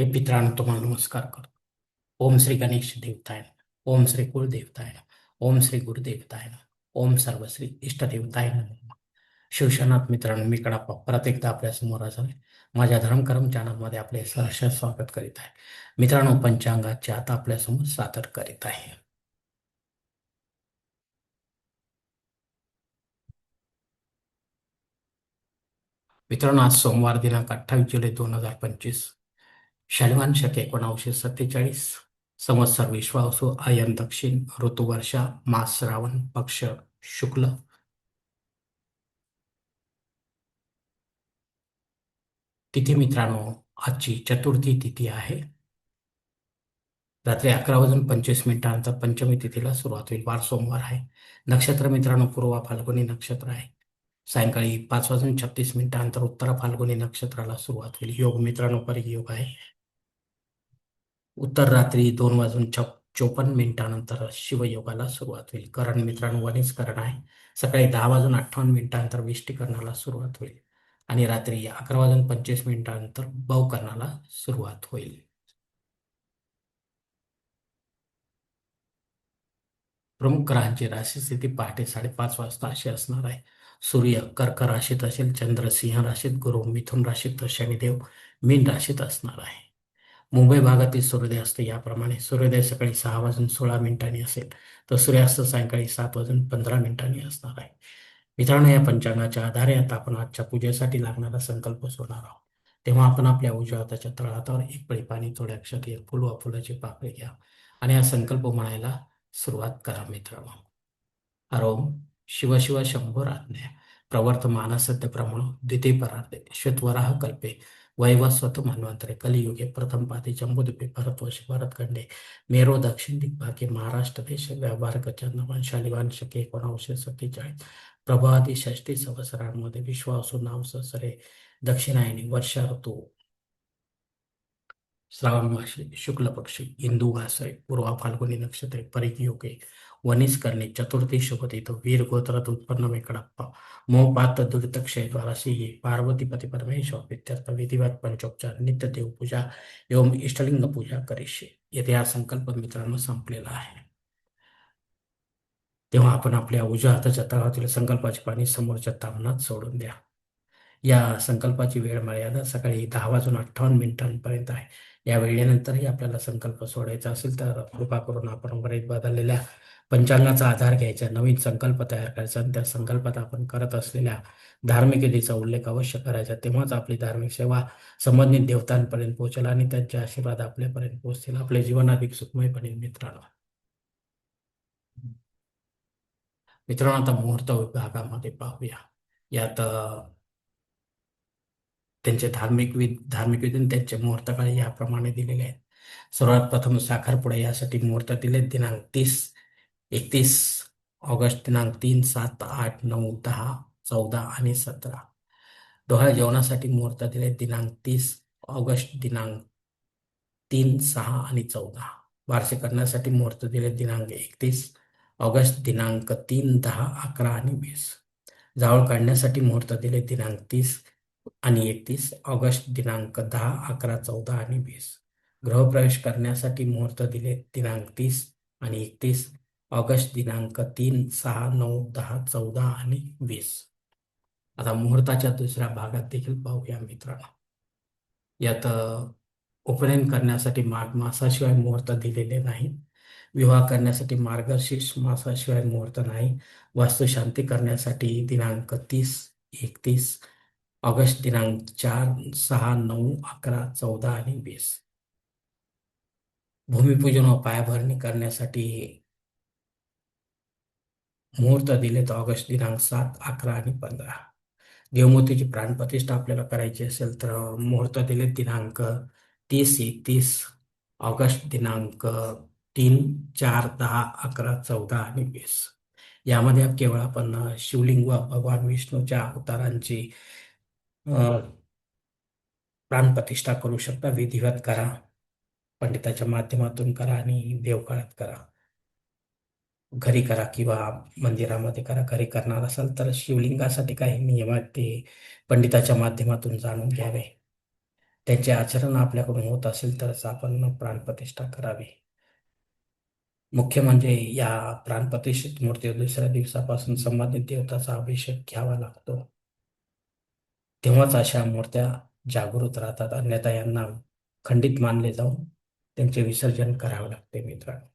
हे पित्रांनो तुम्हाला नमस्कार करतो ओम श्री गणेश देवताय ओम श्री कुलदेवताय ओम श्री गुरुदेवताय ओम सर्व श्री इष्टदेवताय शिवशनाथ मित्रांनो, मी कडाप्पा, परत एकदा आपल्या समोर आलो आहे. माझ्या धर्मकर्म चॅनलमध्ये आपले सहर्ष स्वागत करीत आहे. मित्रांनो, पंचांगाचे आता आपल्यासमोर सादर करीत आहे. मित्रांनो, आज सोमवार दिनांक अठ्ठावीस जुलै दोन हज़ार पंचवीस. शालिवान शक एकोणावीसशे सत्तेचाळीस. संवत्सर विश्वासू आयन दक्षिण ऋतुवर्षा मास श्रावण पक्ष शुक्ल. तिथी मित्रांनो आजची चतुर्थी तिथी आहे. रात्री अकरा वाजून पंचवीस मिनिटांनंतर पंचमी तिथीला सुरुवात होईल. वार सोमवार आहे. नक्षत्र मित्रांनो पूर्वा फाल्गुनी नक्षत्र आहे. सायंकाळी पाच वाजून छत्तीस मिनिटांनंतर उत्तरा फाल्गुनी नक्षत्राला सुरुवात होईल. योग मित्रांनो परियोग आहे. उत्तर रात्री दोन वाजून छ चोपन्न मिनिटानंतर शिवयोगाला सुरुवात होईल. करण मित्रांनो वनिस्करण आहे. सकाळी दहा वाजून अठ्ठावन्न मिनिटानंतर विष्टीकरणाला सुरुवात होईल आणि रात्री अकरा वाजून पंचवीस मिनिटानंतर बहुकरणाला सुरुवात होईल. प्रमुख ग्रहांची राशी स्थिती पहाटे साडेपाच वाजता अशी असणार आहे. सूर्य कर्क राशीत असेल चंद्र सिंह राशीत गुरु मिथुन राशीत शनिदेव मीन राशीत असणार आहे. मुंबई भागातील सूर्योदय असतो याप्रमाणे सूर्योदय सकाळी सहा वाजून सोळा मिनिटांनी असेल. तर सूर्यास्त सायंकाळी सात वाजून पंधरा मिनिटांनी असणार आहे. मित्रांनो या पंचांगाच्या आधारे आता आपण आजच्या पूजेसाठी लागणारा संकल्प सोडणार आहोत. तेव्हा आपण आपल्या उजव्या हाताच्या तळहातावर एक पळी पाणी थोड्या अक्षर एक फुल व फुलाची पाकळी घ्या आणि हा संकल्प म्हणायला सुरुवात करा मित्रांनो. हरोम शिव शिव शंभो आज्ञा प्रवर्तमान सत्य प्रमाण द्वितीय परार्थे श्वेतवराह कल्पे. वैवस्वत मन्वंतरे कलियुगे प्रथम पादी जम्बूद्वीपे भरतवर्षी भरतखंडे मेरो दक्षिण दिग्भागे महाराष्ट्र देश व्यवहारक चंद्रमान शालिवान शके सत्तेचाळीस. प्रभादी षष्टी संवत्सरांमध्ये विश्वासू नाव ससरे दक्षिणायनी वर्षा ऋतू. श्रावण मासे शुक्ल पक्षी हिंदू वासरे पूर्वा फाल्गुनी नक्षत्रे परियोगे वनिस करणे चतुर्थी शुभतीत वीर गोत्रात उत्पन्न वेकडप्पा मोपात दुरित क्षेद्वारा पार्वती पार्वतीपती परमेश्वर इत्यर्थ विधिवत पंचोपचार नित्य देवपूजा एवं इष्टलिंग पूजा करीशे येथे हा संकल्प मित्रांनो संपलेला आहे. तेव्हा आपण आपल्या उजव्या हाताच्या तळातील संकल्पाची पाणी समोरच्या तामनात सोडून द्या. या संकल्पाची वेळ मर्यादा सकाळी दहा वाजून अठ्ठावन्न मिनिटांपर्यंत आहे. या वेळेनंतरही आपल्याला संकल्प सोडायचा असेल तर कृपा करून आपण बरेच बदललेल्या पंचांगाचा आधार घ्यायचा नवीन संकल्प तयार करायचा आणि त्या संकल्पात आपण करत असलेल्या धार्मिक विधीचा उल्लेख अवश्य करायचा. तेव्हाच आपली धार्मिक सेवा संबंधित देवतांपर्यंत पोहोचेल आणि त्यांचे आशीर्वाद आपल्यापर्यंत पोहोचतील. आपले जीवन अधिक सुखमय बनेल मित्रांनो मित्रांनो आता मुहूर्त विभागामध्ये पाहूया. यात त्यांचे धार्मिक विध धार्मिक विधी त्यांचे मुहूर्तकाळ याप्रमाणे दिलेले आहेत. सर्वात प्रथम साखरपुडा यासाठी मुहूर्त दिले. दिनांक तीस एकतीस ऑगस्ट दिनांक तीन सात आठ नऊ दहा चौदा आणि सतरा. डोहाळ जेवणासाठी मुहूर्त दिले. दिनांक तीस ऑगस्ट दिनांक तीन सहा आणि चौदा. बारसे करण्यासाठी मुहूर्त दिले. दिनांक एकतीस ऑगस्ट दिनांक तीन दहा अकरा आणि वीस. जावळ काढण्यासाठी मुहूर्त दिले. दिनांक तीस आणि एकतीस ऑगस्ट दिनांक दहा अकरा चौदा आणि वीस. गृहप्रवेश करण्यासाठी मुहूर्त दिले दिनांक तीस आणि एकतीस ऑगस्ट दिनांक तीन सहा नऊ दहा चौदा आणि वीस. आता मुहूर्ताच्या दुसऱ्या भागात देखील पाहूया मित्रांनो. यात उपनयन करण्यासाठी माघ मासाशिवाय मुहूर्त दिलेले नाही. विवाह करण्यासाठी मार्गशीर्ष मासाशिवाय मुहूर्त नाही. वास्तुशांती करण्यासाठी दिनांक तीस एकतीस ऑगस्ट दिनांक चार सहा नऊ अकरा चौदा आणि वीस. भूमिपूजन व पायाभरणी करण्यासाठी मुहूर्त दिले तर ऑगस्ट दिनांक सात अकरा आणि पंधरा. देवमूर्तीची प्राणप्रतिष्ठा आपल्याला करायची असेल तर मुहूर्त दिले दिनांक तीस एकतीस ऑगस्ट दिनांक तीन चार दहा अकरा चौदा आणि वीस. यामध्ये केवळ आपण शिवलिंग व भगवान विष्णूच्या अवतारांची प्राण प्रतिष्ठा करू शकता विधिवत करा पंडिताच्या माध्यमातून करा आणि देवकाळात करा. घरी करा किंवा मंदिरामध्ये करा घरी करणार असाल तर शिवलिंगासाठी काही नियम आहेत ते पंडिताच्या माध्यमातून जाणून घ्यावे. त्यांचे आचरण आपल्याकडून होत असेल तरच आपण प्राणप्रतिष्ठा करावी. मुख्य म्हणजे या प्राणप्रतिष्ठित मूर्ती दुसऱ्या दिवसापासून संबंधित देवताचा अभिषेक घ्यावा लागतो. तेव्हाच अशा मूर्त्या जागृत राहतात. अन्यथा यांना खंडित मानले जाऊन त्यांचे विसर्जन करावे लागते मित्रांनो.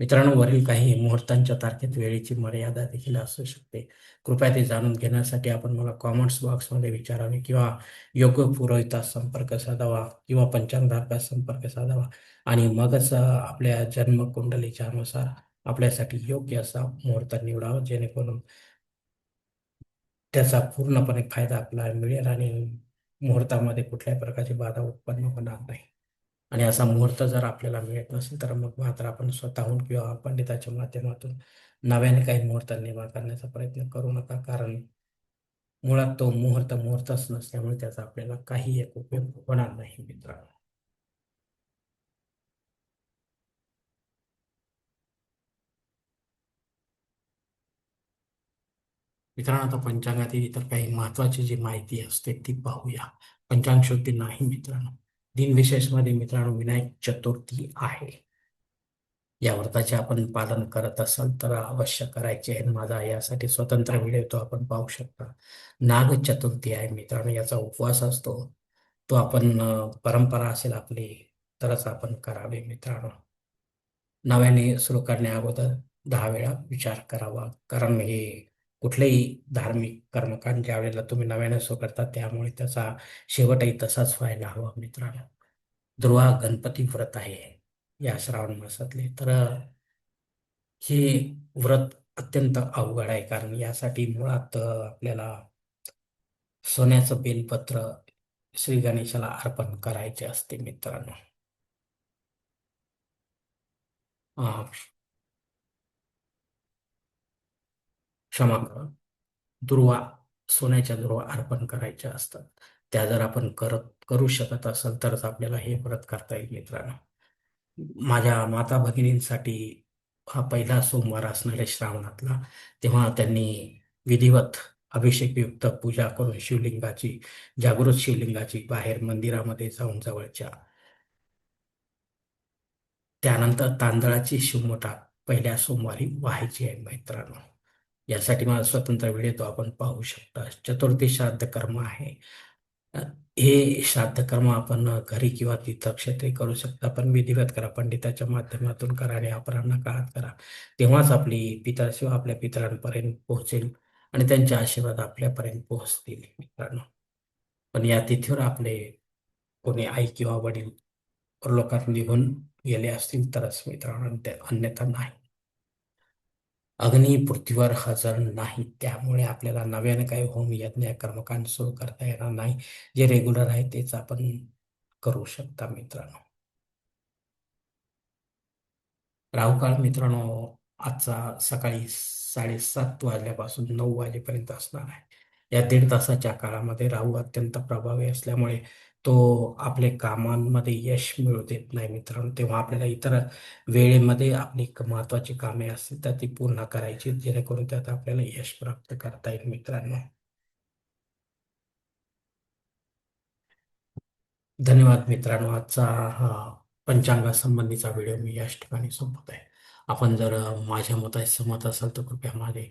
मित्रांनो वरील काही मुहूर्तांच्या तारखेत वेळेची मर्यादा देखील असू शकते. कृपया ते जाणून घेण्यासाठी आपण मला कॉमेंट्स बॉक्समध्ये विचारावे किंवा योग्य पुरोहितास संपर्क साधावा किंवा पंचांगधारकास संपर्क साधावा आणि मगच आपल्या जन्मकुंडलीच्या अनुसार आपल्यासाठी योग्य असा मुहूर्त निवडावा जेणेकरून त्याचा पूर्णपणे फायदा आपल्याला मिळेल आणि मुहूर्तामध्ये कुठल्याही प्रकारची बाधा उत्पन्न होणार नाही. आणि असा मुहूर्त जर आपल्याला मिळत नसेल तर मग मात्र आपण स्वतःहून किंवा पंडिताच्या माध्यमातून नव्याने काही मुहूर्त निर्माण करण्याचा प्रयत्न करू नका. कारण मुळात तो मुहूर्त मुहूर्तच नसल्यामुळे त्याचा आपल्याला काही एक उपयोग होणार नाही मित्रांनो. मित्रांनो आता पंचांगातील इतर काही महत्वाची जी माहिती असते ती पाहूया. पंचांग शुद्धी नाही मित्रांनो. दिनविशेषमध्ये मित्रांनो विनायक चतुर्थी आहे. या व्रताचे आपण पालन करत असाल तर अवश्य करायचे आहे माझा यासाठी स्वतंत्र व्हिडिओ तो आपण पाहू शकता. नाग चतुर्थी आहे मित्रांनो याचा उपवास असतो. तो आपण परंपरा असेल आपली तरच आपण करावे मित्रांनो. नव्याने सुरू करण्या अगोदर दहा वेळा विचार करावा. कारण हे कुठलेही धार्मिक कर्मकांड ज्या वेळेला तुम्ही नव्याने सो करता त्यामुळे त्याचा शेवटही तसाच व्हायला हवा मित्रांनो. ध्रुवा गणपती व्रत आहे या श्रावण मासातले. तर हे व्रत अत्यंत अवघड आहे कारण यासाठी मुळात आपल्याला सोन्याचं बेलपत्र श्री गणेशाला अर्पण करायचे असते मित्रांनो. क्षमा करा दुर्वा सोन्याच्या दुर्वा अर्पण करायच्या असतात. त्या जर आपण करत करू शकत असाल तरच आपल्याला हे व्रत करता येईल मित्रांनो. माझ्या माता भगिनींसाठी हा पहिला सोमवार असणाऱ्या श्रावणातला तेव्हा त्यांनी विधिवत अभिषेकयुक्त पूजा करून शिवलिंगाची जागृत शिवलिंगाची बाहेर मंदिरामध्ये जाऊन जवळच्या त्यानंतर तांदळाची शिवमोठा पहिल्या सोमवारी व्हायची आहे मित्रांनो. यासाठी माझा स्वतंत्र व्हिडिओ तो आपण पाहू शकता. चतुर्थी श्राद्ध कर्म आहे हे श्राद्ध कर्म आपण घरी किंवा तीर्थक्षेत्री करू शकता. पण विधिवत करा पंडिताच्या माध्यमातून करा आणि अपरांना काळात करा. तेव्हाच आपली पितरशिव आपल्या पितरांपर्यंत पोहोचेल आणि त्यांचे आशीर्वाद आपल्यापर्यंत पोहोचतील मित्रांनो. पण या तिथीवर आपले कोणी आई किंवा वडील लोकात निघून गेले असतील तरच मित्रांनो अन्यथा नाही. अग्नी पृथ्वीवर हजर नाही. त्यामुळे आपल्याला नव्याने काही होम यज्ञ कर्मकांड सुरू करता येणार नाही. जे रेग्युलर आहे तेच आपण करू शकता मित्रांनो. राहुकाळ मित्रांनो आजचा सकाळी साडेसात वाजल्यापासून नऊ वाजेपर्यंत असणार आहे. या दीड तासाच्या काळामध्ये राहू अत्यंत प्रभावी असल्यामुळे तो आपले कामांमध्ये यश मिळू देत नाही मित्रांनो. तेव्हा आपल्याला इतर वेळेमध्ये आपली महत्वाची कामे असतील तर ती पूर्ण करायची जेणेकरून त्यात आपल्याला यश प्राप्त करता येईल मित्रांनो. धन्यवाद मित्रांनो. आजचा हा पंचांगासंबंधीचा व्हिडिओ मी याच ठिकाणी संपत आहे आपण जर माझ्या मताशी सहमत असाल तर कृपया माझे